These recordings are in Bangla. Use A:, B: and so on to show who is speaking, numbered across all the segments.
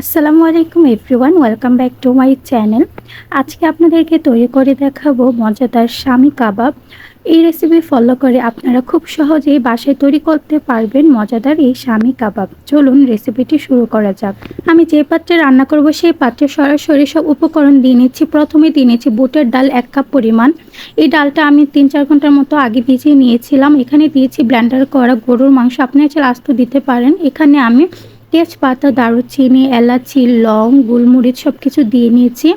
A: আসসালামু আলাইকুম everyone, welcome back to my channel. আজকে আপনাদেরকে তৈরি করে দেখাবো মজাদার স্বামী কাবাব। এই রেসিপি ফলো করে আপনারা খুব সহজেই বাসায় তৈরি করতে পারবেন মজাদার এই স্বামী কাবাব। চলুন রেসিপিটি শুরু করা যাক। আমি যে পাত্রে রান্না করব সেই পাত্রে সরাসরি সব উপকরণ দিয়ে নিচ্ছি। প্রথমে দিয়ে নিচ্ছি বুটের ডাল এক কাপ পরিমাণ। এই ডালটা আমি তিন চার ঘণ্টার মতো আগে ভিজিয়ে নিয়েছিলাম। এখানে দিয়েছি ব্ল্যান্ডার করা গরুর মাংস। আপনি চাইলে আস্ত দিতে পারেন। এখানে আমি তেজপাতা দারুচিনি, এলাচি, লং, গোলমরিচ সব কিছু দিয়ে নিয়েছি।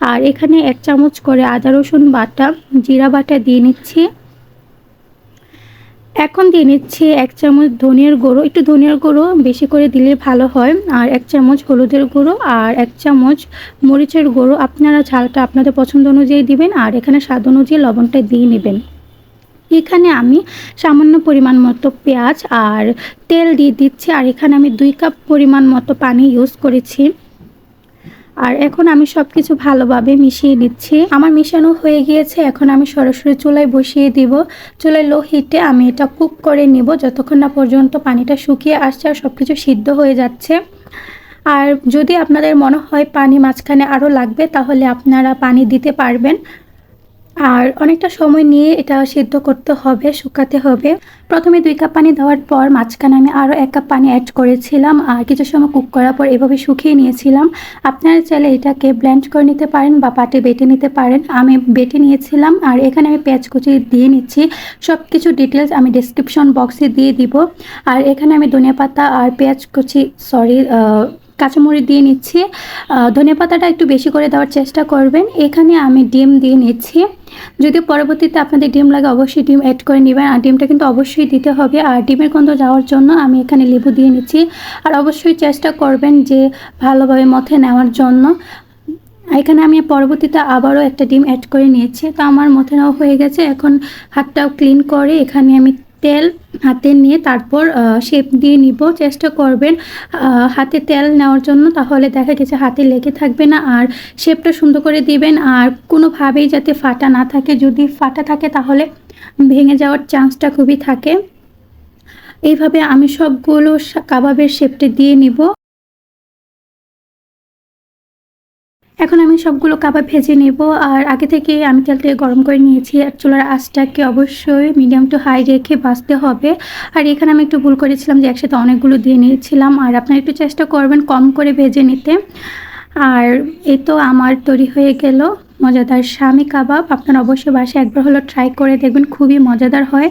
A: আর এখানে এক চামচ করে আদা, রসুন বাটা, জিরা বাটা দিয়ে নিচ্ছি। এখন দিয়ে নিচ্ছি এক চামচ ধনিয়ার গুঁড়ো। একটু ধনিয়ার গুঁড়ো বেশি করে দিলে ভালো হয়। আর এক চামচ হলুদের গুঁড়ো আর এক চামচ মরিচের গুঁড়ো। আপনারা ঝালটা আপনাদের পছন্দ অনুযায়ী দিবেন আর এখানে স্বাদ অনুযায়ী লবণটা দিয়ে নেবেন। এখানে আমি সামান্য পরিমাণ মতো পেঁয়াজ আর তেল দিয়ে দিচ্ছি, আর এখানে আমি দুই কাপ পরিমাণ মতো পানি ইউজ করেছি। আর এখন আমি সব কিছু ভালোভাবে মিশিয়ে নিচ্ছি। আমার মিশানো হয়ে গিয়েছে, এখন আমি সরাসরি চুলায় বসিয়ে দিব। চুলায় লো হিটে আমি এটা কুক করে নিব, যতক্ষণ না পর্যন্ত পানিটা শুকিয়ে আসছে আর সব কিছু সিদ্ধ হয়ে যাচ্ছে। আর যদি আপনাদের মনে হয় পানি মাঝখানে আরও লাগবে, তাহলে আপনারা পানি দিতে পারবেন। আর অনেকটা সময় নিয়ে এটা সিদ্ধ করতে হবে, শুকাতে হবে। প্রথমে দুই কাপ পানি দেওয়ার পর মাঝখানে আমি আরও এক কাপ পানি অ্যাড করেছিলাম। আর কিছু সময় কুক করার পর এভাবে শুকিয়ে নিয়েছিলাম। আপনারা চাইলে এটাকে ব্ল্যান্ড করে নিতে পারেন বা পাটে বেটে নিতে পারেন। আমি বেটে নিয়েছিলাম আর এখানে আমি পেঁয়াজ কুচি দিয়ে নিচ্ছি। সব কিছু ডিটেলস আমি ডিসক্রিপশন বক্সে দিয়ে দিব। আর এখানে আমি ধনিয়া পাতা আর পেঁয়াজ কুচি সরি কাঁচামরিচ দিয়ে নিচ্ছি। ধনে পাতাটা একটু বেশি করে দেওয়ার চেষ্টা করবেন। এখানে আমি ডিম দিয়ে নিচ্ছি। যদি পরবর্তীতে আপনাদের ডিম লাগে অবশ্যই ডিম অ্যাড করে নেবেন। আর ডিমটা কিন্তু অবশ্যই দিতে হবে। আর ডিমের গন্ধ যাওয়ার জন্য আমি এখানে লেবু দিয়ে নিচ্ছি। আর অবশ্যই চেষ্টা করবেন যে ভালোভাবে মথে নেওয়ার জন্য। এখানে আমি পরবর্তীতে আবারও একটা ডিম অ্যাড করে নিয়েছি। তো আমার মথে নেওয়া হয়ে গেছে। এখন হাতটাও ক্লিন করে এখানে আমি তেল হাতে নিয়ে তারপর শেপ দিয়ে নিব। চেষ্টা করবেন হাতে তেল নেওয়ার জন্য। তাহলে দেখা গেছে হাতে লেগে থাকবে না। আর শেপটা সুন্দর করে দিবেন। আর কোনোভাবেই যাতে ফাটা না থাকে। যদি ফাটা থাকে, তাহলে ভেঙে যাওয়ার চান্সটা খুবই থাকে। এইভাবে আমি সবগুলো কাবাবের শেপটা দিয়ে নিব। এখন আমি সবগুলো কাবাব ভেজে নেব, আর আগে থেকে আমি তেলটা গরম করে নিয়েছি। আর চুলার আঁচটাকে অবশ্যই মিডিয়াম টু হাই রেখে বাঁচতে হবে। আর এখানে আমি একটু ভুল করেছিলাম যে একসাথে অনেকগুলো দিয়ে নিয়েছিলাম। আর আপনারা একটু চেষ্টা করবেন কম করে ভেজে নিতে। আর এই তো আমার তৈরি হয়ে গেল মজাদার স্বামী কাবাব। আপনারা অবশ্যই বাসায় একবার হলো ট্রাই করে দেখবেন, খুবই মজাদার হয়।